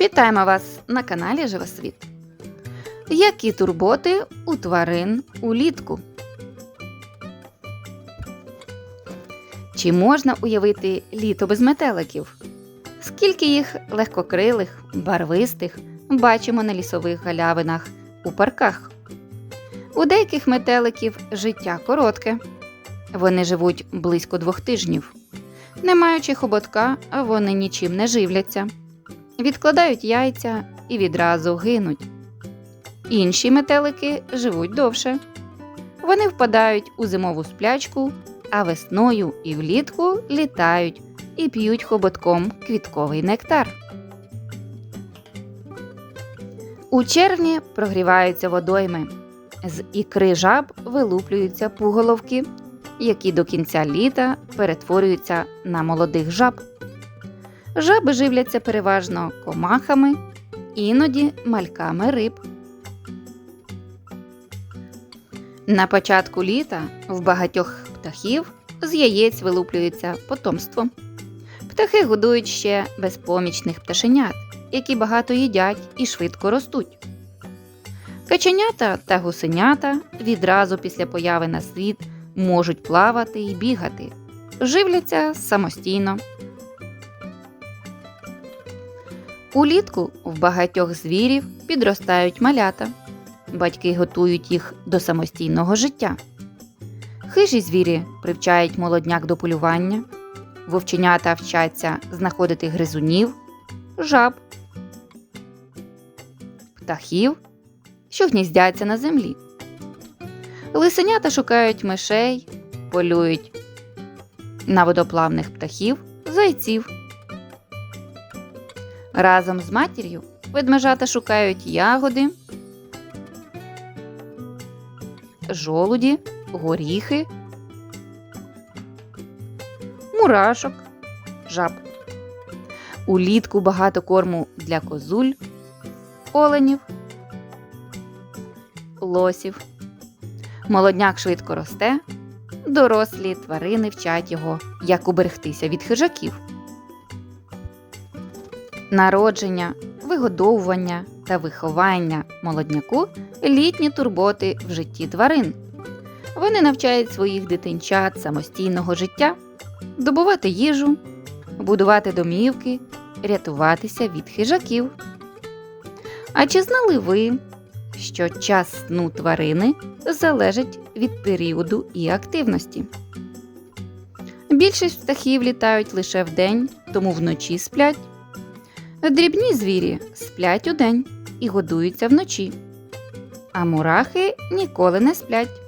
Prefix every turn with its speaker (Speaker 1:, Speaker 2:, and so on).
Speaker 1: Вітаємо вас на каналі Живосвіт. Які турботи у тварин улітку? Чи можна уявити літо без метеликів? Скільки їх легкокрилих, барвистих бачимо на лісових галявинах у парках? У деяких метеликів життя коротке. Вони живуть близько двох тижнів. Не маючи хоботка, вони нічим не живляться відкладають яйця і відразу гинуть. Інші метелики живуть довше. Вони впадають у зимову сплячку, а весною і влітку літають і п'ють хоботком квітковий нектар. У червні прогріваються водойми. З ікри жаб вилуплюються пуголовки, які до кінця літа перетворюються на молодих жаб. Жаби живляться переважно комахами, іноді мальками риб. На початку літа в багатьох птахів з яєць вилуплюється потомство. Птахи годують ще безпомічних пташенят, які багато їдять і швидко ростуть. Каченята та гусенята відразу після появи на світ можуть плавати і бігати, живляться самостійно. Улітку в багатьох звірів підростають малята. Батьки готують їх до самостійного життя. Хижі звірі привчають молодняк до полювання, вовченята вчаться знаходити гризунів, жаб, птахів, що гніздяться на землі. Лисенята шукають мишей, полюють на водоплавних птахів, зайців. Разом з матір'ю ведмежата шукають ягоди, жолуді, горіхи, мурашок, жаб. Улітку багато корму для козуль, оленів, лосів. Молодняк швидко росте, дорослі тварини вчать його, як уберегтися від хижаків. Народження, вигодовування та виховання молодняку літні турботи в житті тварин. Вони навчають своїх дитинчат самостійного життя, добувати їжу, будувати домівки, рятуватися від хижаків. А чи знали ви, що час сну тварини залежить від періоду і активності? Більшість птахів літають лише вдень, тому вночі сплять. Дрібні звірі сплять удень і годуються вночі, а мурахи ніколи не сплять.